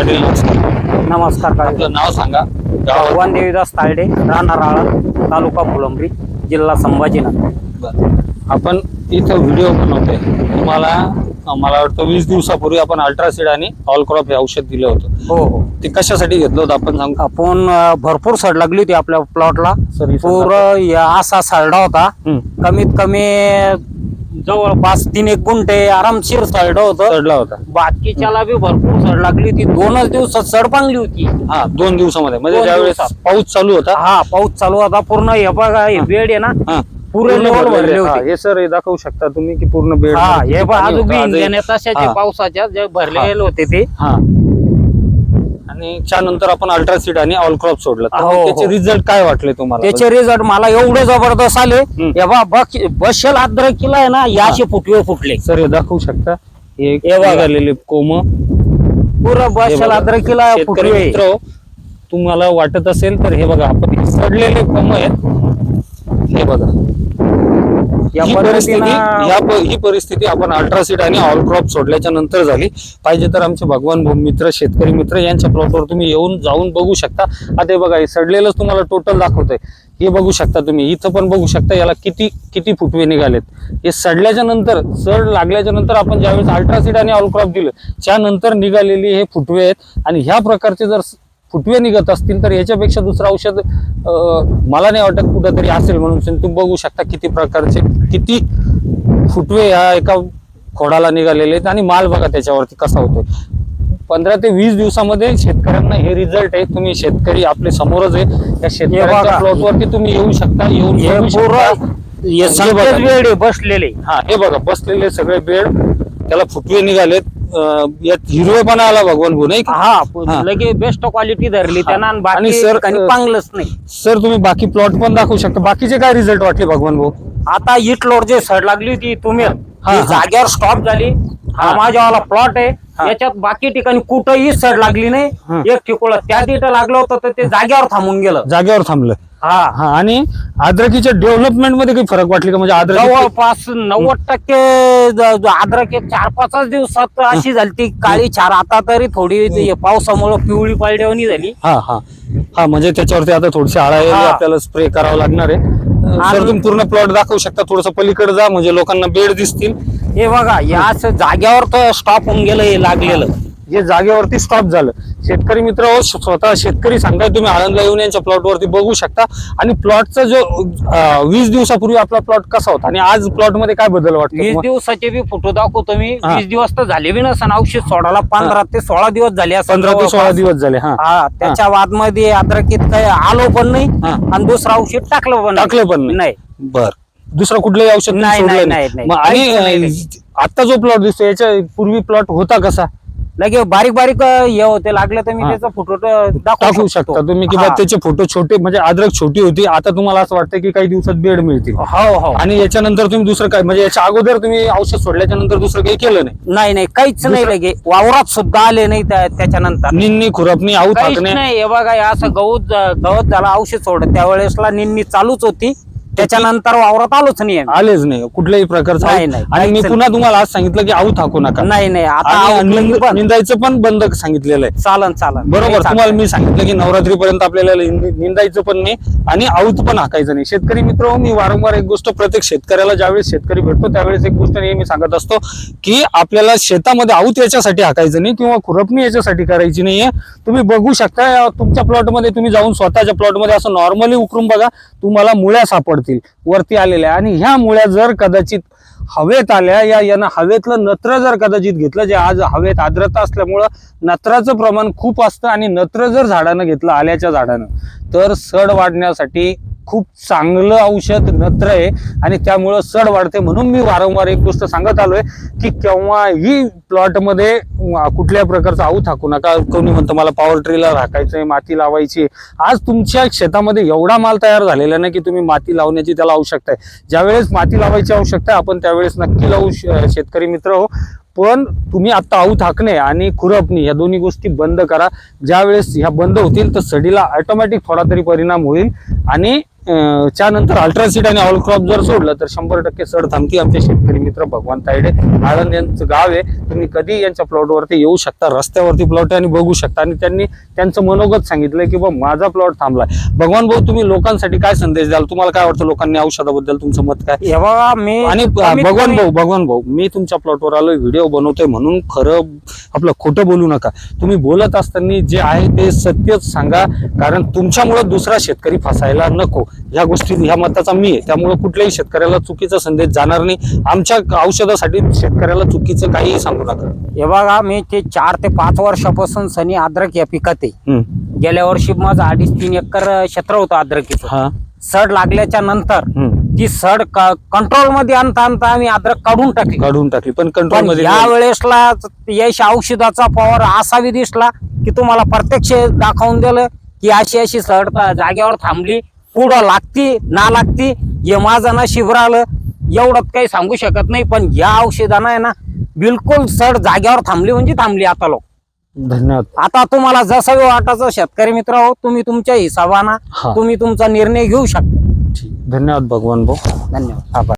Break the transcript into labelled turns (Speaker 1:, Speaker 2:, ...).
Speaker 1: पाटील. नमस्कार आपलं नाव सांगा. गाव
Speaker 2: भगवान देवीदास तायडे राहणार आळंद तालुका फुलंब्री जिल्हा संभाजीनगर.
Speaker 1: बरं. आपण इथं व्हिडिओ बनवतोय. तुम्हाला अं, मला वाटतं वीस दिवसापूर्वी आपण अल्ट्रासिड आणि ऑल क्रॉप हे औषध दिलं होतं.
Speaker 2: हो हो.
Speaker 1: ते कशासाठी घेतलं होतं आपण सांगू?
Speaker 2: आपण अं, भरपूर सड लागली होती आपल्या प्लॉटला
Speaker 1: सर
Speaker 2: पूर असा सरडा होता. कमीत कमी जवळपास तीन एक गुंठे आरामशीर सड होतं.
Speaker 1: चढला होता.
Speaker 2: बाकीच्याला बी भरपूर सड लागली होती. दोनच दिवसात सड पांगली होती.
Speaker 1: हा दोन दिवसामध्ये. म्हणजे
Speaker 2: दोन
Speaker 1: ज्यावेळेस
Speaker 2: दिवसात.
Speaker 1: पाऊस चालू होता.
Speaker 2: हा पाऊस चालू होता. पूर्ण हे बघा हे बेड आहे ना
Speaker 1: हा.
Speaker 2: पुरे
Speaker 1: पूर्ण
Speaker 2: लेवल
Speaker 1: भरलेले.
Speaker 2: भरले
Speaker 1: हा,
Speaker 2: होते.
Speaker 1: हे सर हे दाखवू शकता तुम्ही की पूर्ण बेड
Speaker 2: हा हे बघ अजून बी. इंजिन तशाचे पावसाच्या. जे भरलेले होते ते.
Speaker 1: हा. आणि त्यानंतर आपण अल्ट्रासिड आणि ऑल क्रॉप सोडलं. तर
Speaker 2: हो, हो.
Speaker 1: त्याचे रिझल्ट काय वाटले तुम्हाला?
Speaker 2: त्याचे रिझल्ट मला एवढे जबरदस्त आले.
Speaker 1: हम्म.
Speaker 2: बशल अद्रकीला आहे ना याचे फुटवे फुटले.
Speaker 1: सर हे दाखवू शकता? हे
Speaker 2: हे बघा.
Speaker 1: निघालेले कोम.
Speaker 2: पुरं
Speaker 1: हे
Speaker 2: बशल. अद्रकीला
Speaker 1: शेतकरी
Speaker 2: फुटवे.
Speaker 1: मित्र तुम्हाला वाटत असेल तर हे बघा आपण हे सडलेले कोम आहेत. हे बघा.
Speaker 2: या
Speaker 1: ही परिस्थिती या प- ही परिस्थिती आपण अल्ट्रासीड आणि ऑल क्रॉप सोडल्याच्या नंतर झाली. पाहिजे तर आमचे भगवान भूम मित्र शेतकरी मित्र यांच्या प्लॉटवर तुम्ही येऊन जाऊन बघू शकता. आता हे बघा हे सडलेलंच तुम्हाला टोटल दाखवतंय. हे बघू शकता तुम्ही. इथं पण बघू शकता याला किती किती फुटवे निघालेत. हे सडल्याच्या नंतर सड लागल्याच्या नंतर आपण ज्यावेळेस अल्ट्रासीड आणि ऑल क्रॉप दिलं त्यानंतर निघालेली हे फुटवे आहेत. आणि ह्या प्रकारचे जर फुटवे निघत असतील तर याच्यापेक्षा दुसरं औषध मला नाही वाटत कुठंतरी असेल म्हणून. तुम्ही बघू शकता किती प्रकारचे किती फुटवे ह्या एका खोडाला निघालेले आहेत आणि माल बघा त्याच्यावरती कसा होतोय. पंधरा ते वीस दिवसामध्ये शेतकऱ्यांना हे रिझल्ट आहे. तुम्ही शेतकरी आपले समोरच आहे. या शेतकऱ्यांच्या. प्लॉटवरती तुम्ही येऊ शकता येऊन
Speaker 2: बसलेले.
Speaker 1: हा हे बघा बसलेले सगळे बेड त्याला फुटवे निघालेत. यात हिरवेपणा आला भगवान भाऊ नाही का
Speaker 2: हा. लगे बेस्ट क्वालिटी धरली त्यांना आणि बाकी
Speaker 1: सर,
Speaker 2: चांगलंच नाही
Speaker 1: सर तुम्ही बाकी प्लॉट पण दाखवू शकता बाकीचे काय रिझल्ट वाटले भगवान भाऊ
Speaker 2: आता इट लोड जे सड लागली होती तुम्ही
Speaker 1: हा,
Speaker 2: ती
Speaker 1: हा.
Speaker 2: जागेवर स्टॉप झाली हा. माझ्यावाला प्लॉट आहे. याच्यात बाकी ठिकाणी कुठंही सड लागली. नाही. एक ठिकोला त्या तिथं लागलं होतं तर ते जागेवर थांबून गेलं.
Speaker 1: जागेवर थांबलं.
Speaker 2: हा.
Speaker 1: हा आणि अद्रकीच्या डेव्हलपमेंटमध्ये काही फरक वाटले का? म्हणजे अद्रक
Speaker 2: जवळपास नव्वद टक्के अद्रक एक चार पाचच दिवसात अशी झाली ती काळी चार आता तरी थोडी ते पावसामुळे पिवळी पाळडेवणी झाली.
Speaker 1: हा हा. हा म्हणजे त्याच्यावरती आता थोडीशी आळा यायला
Speaker 2: हा.
Speaker 1: आपल्याला स्प्रे करावा लागणार आहे. सर तुम्ही पूर्ण प्लॉट दाखवू शकता. थोडस पलीकडे जा म्हणजे लोकांना बेड दिसतील.
Speaker 2: हे बघा या असं जाग्यावर तर स्टॉप होऊन गेलं हे लागलेलं.
Speaker 1: जे जागेवरती स्टॉप झालं. शेतकरी मित्र हो, स्वतः शेतकरी सांगताय तुम्ही आनंदला येऊन यांच्या प्लॉटवरती बघू शकता. आणि प्लॉटचा जो अं, वीस दिवसापूर्वी आपला प्लॉट कसा होता? आणि आज प्लॉटमध्ये काय बदल वाटतो
Speaker 2: वीस
Speaker 1: तुम्हाला?
Speaker 2: दिवसाचे बी फोटो दाखवतो मी.
Speaker 1: हा.
Speaker 2: वीस दिवस तर झाले बी नसन औषध सोडायला पंधरा ते सोळा दिवस झाले असं
Speaker 1: पंधरा ते सोळा दिवस झाले हा.
Speaker 2: हा त्याच्या बादमध्ये अद्रकीत काही आलो पण नाही
Speaker 1: हा.
Speaker 2: आणि दुसरं औषध टाकलं पण
Speaker 1: टाकलं पण नाही.
Speaker 2: नाही.
Speaker 1: बर. दुसरं कुठलंही औषध
Speaker 2: नाही, नाही,
Speaker 1: नाही.
Speaker 2: नाही,
Speaker 1: मग
Speaker 2: नाही.
Speaker 1: आणि
Speaker 2: काहीच
Speaker 1: आता जो प्लॉट दिसतो याच्या पूर्वी प्लॉट होता कसा?
Speaker 2: लगे बारीक बारीक अं, हे होते. लागले तर मी
Speaker 1: हा.
Speaker 2: त्याचा फोटो
Speaker 1: टाकू शकता. तुम्ही किंवा त्याचे फोटो छोटे म्हणजे अद्रक छोटी होती. आता तुम्हाला असं वाटतं की काही दिवसात बेड मिळतील.
Speaker 2: हो हो.
Speaker 1: आणि याच्यानंतर तुम्ही दुसरं काय म्हणजे याच्या अगोदर तुम्ही औषध सोडल्याच्या नंतर दुसरं काही केलं नाही.
Speaker 2: नाही नाही. काहीच नाही
Speaker 1: दुसरं-
Speaker 2: लगे. वावरात सुद्धा आले नाही त्या- त्याच्यानंतर.
Speaker 1: निन्नी खुरपणी आऊ
Speaker 2: काहीच
Speaker 1: थाकणे
Speaker 2: नाही. हे बघा हे असं गवत गवत झाला औषध सोड त्यावेळेसला निन्नी चालूच होती. त्याच्यानंतर वावरात आलोच नाही आम्ही.
Speaker 1: आलेच नाही. कुठल्याही प्रकारचं
Speaker 2: नाही, नाही,
Speaker 1: आणि मी
Speaker 2: काहीच
Speaker 1: पुन्हा तुम्हाला आज सांगितलं की आऊ थाकू नका.
Speaker 2: नाही नाही. आता
Speaker 1: आणि निंद- निंदायचं पण बंद सांगितलेलं आहे.
Speaker 2: चालन चालन.
Speaker 1: बरोबर. तुम्हाला. मी सांगितलं की नवरात्रीपर्यंत आपल्याला निंद- निंदायचं पण नाही आणि आऊत पण हाकायचं नाही. शेतकरी मित्र हो, मी वारंवार एक गोष्ट प्रत्येक शेतकऱ्याला ज्यावेळेस शेतकरी भेटतो त्यावेळेस एक गोष्ट नेहमी सांगत असतो की आपल्याला शेतामध्ये आऊत याच्यासाठी हाकायचं नाही किंवा खुरपणी याच्यासाठी करायची नाहीये. तुम्ही बघू शकता या तुमच्या प्लॉटमध्ये तुम्ही जाऊन स्वतःच्या प्लॉटमध्ये असं नॉर्मली उकरून बघा. तुम्हाला मुळ्या सापडतील वरती आलेल्या. आणि ह्या मुळ्या जर कदाचित हवेत आल्या या यानं हवेतलं नत्र जर कदाचित घेतलं जे आज हवेत आर्द्रता असल्यामुळं नत्राचं प्रमाण खूप असतं आणि नत्र जर झाडानं घेतलं आल्याच्या झाडानं तर सड वाढण्यासाठी खूप चांगलं औषध नत्र आहे आणि त्यामुळं सड वाढते म्हणून मी वारंवार एक गोष्ट सांगत आलोय की केव्हाही प्लॉटमध्ये कुठल्या प्रकारचं आऊ थाकू नका. कोणी म्हणतं मला पॉवर ट्रीला राखायचंय माती लावायची आज तुमच्या शेतामध्ये एवढा माल तयार झालेला नाही की तुम्ही माती लावण्याची त्याला आवश्यकता आहे. ज्यावेळेस माती लावायची आवश्यकता आहे आपण त्यावेळेस नक्की लावू श- शेतकरी मित्र हो. पण तुम्ही आता आऊ थाकणे आणि खुरपणे या दोन्ही गोष्टी बंद करा. ज्यावेळेस ह्या बंद होतील तर सडीला ऑटोमॅटिक थोडा तरी परिणाम होईल. आणि त्यानंतर अल्ट्रासीट आणि ऑल क्रॉप जर सोडलं तर शंभर टक्के सड थांबती आमचे शेतकरी मित्र भगवान तायडे आळंद यांचं गाव आहे. तुम्ही कधी यांच्या प्लॉटवरती येऊ शकता रस्त्यावरती प्लॉट आहे आणि बघू शकता. आणि त्यांनी त्यांचं मनोगत सांगितलंय की बा माझा प्लॉट थांबलाय. भगवान भाऊ तुम्ही लोकांसाठी काय संदेश द्याल? तुम्हाला काय वाटतं लोकांनी औषधाबद्दल तुमचं मत काय?
Speaker 2: हे मी
Speaker 1: आणि भगवान भाऊ भगवान भाऊ मी तुमच्या प्लॉटवर आलोय व्हिडिओ बनवतोय म्हणून खरं आपलं खोटं बोलू नका. तुम्ही बोलत असताना जे आहे ते सत्यच सांगा कारण तुमच्यामुळे दुसरा शेतकरी फसायला नको. ह्या गोष्टी ह्या मताचा मी आहे. त्यामुळे कुठल्याही शेतकऱ्याला चुकीचा संदेश जाणार नाही. आमच्या औषधासाठी शेतकऱ्याला चुकीचं काहीही सांगू नका.
Speaker 2: हे बघा मी ते चार ते पाच वर्षापासून सनी अद्रक या पिकात आहे. गेल्या वर्षी माझं अडीच तीन एकर क्षेत्र होतं अद्रकीचं.
Speaker 1: हा.
Speaker 2: सड लागल्याच्या नंतर. ती सड कंट्रोलमध्ये आणता आणता आम्ही अद्रक काढून टाकली.
Speaker 1: काढून टाकली पण कंट्रोलमध्ये
Speaker 2: या वेळेसला यश औषधाचा पॉवर असावी दिसला की तुम्हाला प्रत्यक्ष दाखवून दिलं की अशी अशी सड जागेवर थांबली पुढं लागती ना लागती हे माझं ना शिबरालं एवढं काही सांगू शकत नाही पण या औषधानं आहे ना बिलकुल सड जागेवर थांबली म्हणजे थांबली आता लोक.
Speaker 1: धन्यवाद.
Speaker 2: आता तुम्हाला जसं वाटायचं शेतकरी मित्र हो तुम्ही तुमच्या हिशोबानं
Speaker 1: हा.
Speaker 2: तुम्ही तुमचा निर्णय घेऊ शकता.
Speaker 1: ठीक. धन्यवाद भगवान भाऊ.
Speaker 2: धन्यवाद.
Speaker 1: आभार.